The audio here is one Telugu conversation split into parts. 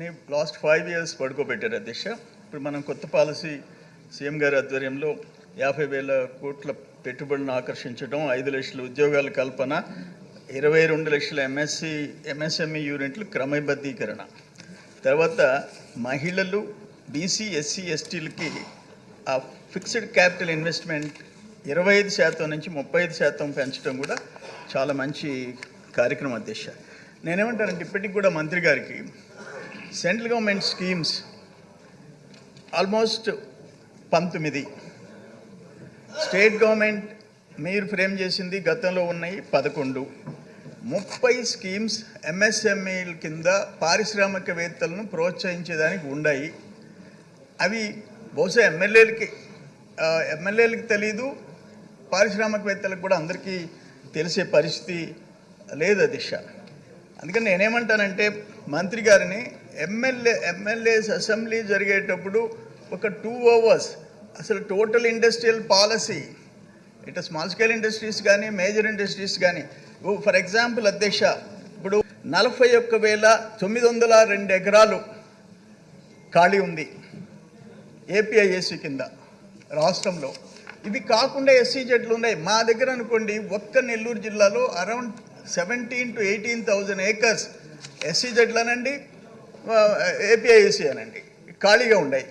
ని లాస్ట్ ఫైవ్ ఇయర్స్ పడుకోబెట్టారు అధ్యక్ష. ఇప్పుడు మనం కొత్త పాలసీ సీఎం గారి ఆధ్వర్యంలో యాభై వేల కోట్ల పెట్టుబడులను ఆకర్షించడం ఐదు లక్షల ఉద్యోగాల కల్పన ఇరవై రెండు లక్షల ఎంఎస్సి ఎంఎస్ఎంఈ యూనిట్లు క్రమబద్ధీకరణ. తర్వాత మహిళలు బీసీ ఎస్సీ ఎస్టీలకి ఆ ఫిక్స్డ్ క్యాపిటల్ ఇన్వెస్ట్మెంట్ ఇరవై ఐదు శాతం నుంచి ముప్పై ఐదు శాతం పెంచడం కూడా చాలా మంచి కార్యక్రమం అధ్యక్ష. నేనేమంటానంటే ఇప్పటికి కూడా మంత్రి గారికి సెంట్రల్ గవర్నమెంట్ స్కీమ్స్ ఆల్మోస్ట్ పంతొమ్మిది. స్టేట్ గవర్నమెంట్ మీరు ఫ్రేమ్ చేసింది గతంలో ఉన్నాయి పదకొండు. ముప్పై స్కీమ్స్ ఎంఎస్ఎంఈల కింద పారిశ్రామికవేత్తలను ప్రోత్సహించేదానికి ఉన్నాయి అవి బహుశా ఎమ్మెల్యేలకి ఎమ్మెల్యేలకి తెలీదు పారిశ్రామికవేత్తలకు కూడా అందరికీ తెలిసే పరిస్థితి లేదు దిశ అందుకని నేనేమంటానంటే మంత్రి గారిని ఎమ్మెల్యే ఎమ్మెల్యేస్ అసెంబ్లీ జరిగేటప్పుడు ఒక టూ అవర్స్ అసలు టోటల్ ఇండస్ట్రియల్ పాలసీ ఇటు స్మాల్ స్కేల్ ఇండస్ట్రీస్ కానీ మేజర్ ఇండస్ట్రీస్ కానీ ఫర్ ఎగ్జాంపుల్ అధ్యక్ష ఇప్పుడు నలభై ఒక్క వేల తొమ్మిది వందల రెండు ఎకరాలు ఖాళీ ఉంది ఏపీఐఏసీ కింద రాష్ట్రంలో. ఇవి కాకుండా ఎస్సీ జెడ్లు ఉన్నాయి. మా దగ్గర అనుకోండి ఒక్క నెల్లూరు జిల్లాలో around seventeen to eighteen thousand acres SC జెడ్లనండి APIIC అనండి ఖాళీగా ఉన్నాయి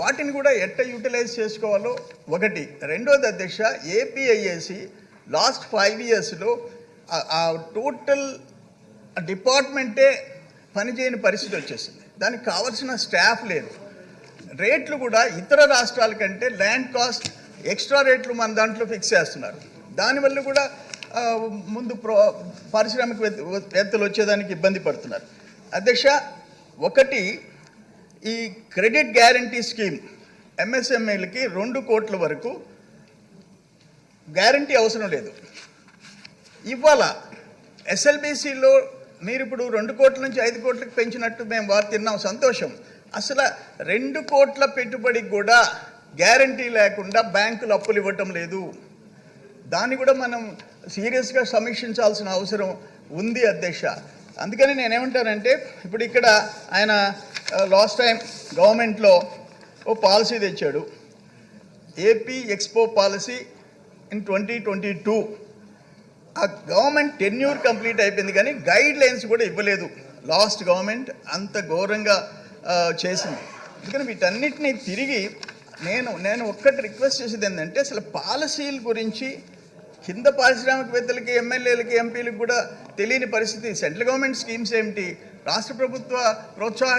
వాటిని కూడా ఎట్ట యూటిలైజ్ చేసుకోవాలో ఒకటి. రెండోది అధ్యక్ష ఏపీఐఏసి లాస్ట్ ఫైవ్ ఇయర్స్లో ఆ టోటల్ డిపార్ట్మెంటే పనిచేయని పరిస్థితి వచ్చేసింది. దానికి కావాల్సిన స్టాఫ్ లేదు. రేట్లు కూడా ఇతర రాష్ట్రాల కంటే ల్యాండ్ కాస్ట్ ఎక్స్ట్రా రేట్లు మన దాంట్లో ఫిక్స్ చేస్తున్నారు. దానివల్ల కూడా ముందు ప్రో పారిశ్రామికవేత్తలు వచ్చేదానికి ఇబ్బంది పడుతున్నారు. అధ్యక్ష ఒకటి ఈ క్రెడిట్ గ్యారంటీ స్కీమ్ ఎంఎస్ఎంఈలకి రెండు కోట్ల వరకు గ్యారంటీ అవసరం లేదు. ఇవాళ ఎస్ఎల్బిసిలో మీరు ఇప్పుడు రెండు కోట్ల నుంచి ఐదు కోట్లకు పెంచినట్టు మేము వారు తిన్నాం సంతోషం. అసలు రెండు కోట్ల పెట్టుబడికి కూడా గ్యారంటీ లేకుండా బ్యాంకులు అప్పులు ఇవ్వటం లేదు. దాన్ని కూడా మనం సీరియస్గా సమీక్షించాల్సిన అవసరం ఉంది అధ్యక్ష. అందుకని నేనేమంటానంటే ఇప్పుడు ఇక్కడ ఆయన లాస్ట్ టైం గవర్నమెంట్లో ఓ పాలసీ తెచ్చాడు. AP expo policy in twenty twenty two ఆ గవర్నమెంట్ టెన్యూర్ కంప్లీట్ అయిపోయింది కానీ గైడ్ లైన్స్ కూడా ఇవ్వలేదు. లాస్ట్ గవర్నమెంట్ అంత ఘోరంగా చేసింది. అందుకని వీటన్నిటినీ తిరిగి నేను నేను ఒక్కటి రిక్వెస్ట్ చేసేది ఏంటంటే అసలు పాలసీల గురించి కింద పారిశ్రామికవేత్తలకి ఎమ్మెల్యేలకి ఎంపీలకు కూడా తెలియని పరిస్థితి. సెంట్రల్ గవర్నమెంట్ స్కీమ్స్ ఏమిటి? రాష్ట్ర ప్రభుత్వ ప్రోత్సాహ